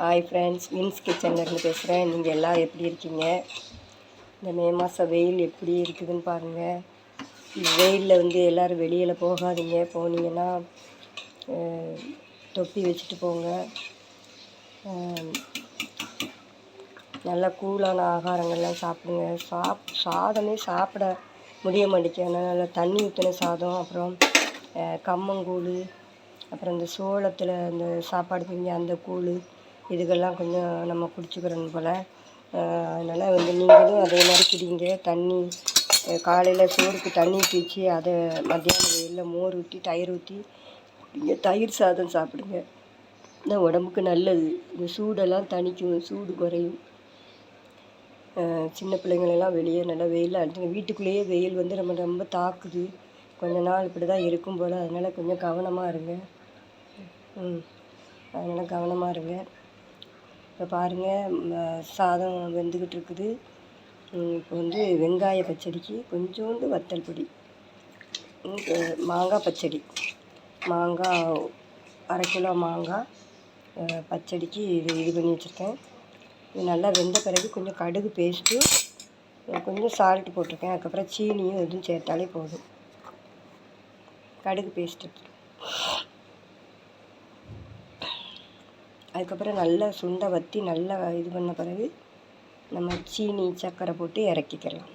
Hi friends mins கிச்சன்லேருந்து பேசுகிறேன் நீங்கள் எல்லாம் எப்படி இருக்கீங்க? இந்த மே மாதம் வெயில் எப்படி இருக்குதுன்னு பாருங்கள் வெயிலில் வந்து எல்லோரும் வெளியில் போகாதீங்க. போனீங்கன்னா தொப்பி வச்சுட்டு போங்க. நல்லா கூலான ஆகாரங்கள்லாம் சாப்பிடுங்க. சாப் சாதமே சாப்பிட முடிய மாட்டேங்குது. அதனால் நல்லா தண்ணி ஊற்றின சாதம் அப்புறம் கம்மங்கூழ் அப்புறம் இந்த சோளத்தில் இந்த சாப்பாடு செஞ்ச அந்த கூழ் இதுக்கெல்லாம் கொஞ்சம் நம்ம குடிச்சுக்கிறோம் போல். அதனால் வந்து நீங்களும் அதே மாதிரி குடிங்க. தண்ணி காலையில் சோறுக்கு தண்ணி ஊற்றி அதை மத்தியானம் வெயிலில் மோர் ஊற்றி தயிர் ஊற்றி குடிங்க. தயிர் சாதம் சாப்பிடுங்க. இந்த உடம்புக்கு நல்லது. இந்த சூடெல்லாம் தணிக்கும் சூடு குறையும். சின்ன பிள்ளைங்களெல்லாம் வெளியே நல்லா வெயிலில் அடிச்சுங்க வீட்டுக்குள்ளேயே வெயில் வந்து நம்ம ரொம்ப தாக்குது. கொஞ்ச நாள் இப்படி தான் இருக்கும் போல். அதனால் கொஞ்சம் கவனமாக இருங்க. ம் அதனால் கவனமாக இருங்க. இப்போ பாருங்கள் சாதம் வெந்துக்கிட்டு இருக்குது. இப்போ வந்து வெங்காய பச்சடிக்கு கொஞ்சோண்டு வத்தல் பொடி மாங்காய் பச்சடி மாங்காய் அரை கிலோ மாங்காய் பச்சடிக்கு இது இது பண்ணி வச்சுருக்கேன். இது நல்லா வெந்த பிறகு கொஞ்சம் கடுகு பேஸ்ட்டு கொஞ்சம் சால்ட்டு போட்டிருக்கேன். அதுக்கப்புறம் சீனியும் எதுவும் சேர்த்தாலே போதும். கடுகு பேஸ்ட்டு. அதுக்கப்புறம் நல்லா சுண்டை வற்றி நல்லா இது பண்ண பிறகு நம்ம சீனி சர்க்கரை போட்டு இறக்கிக்கலாம்.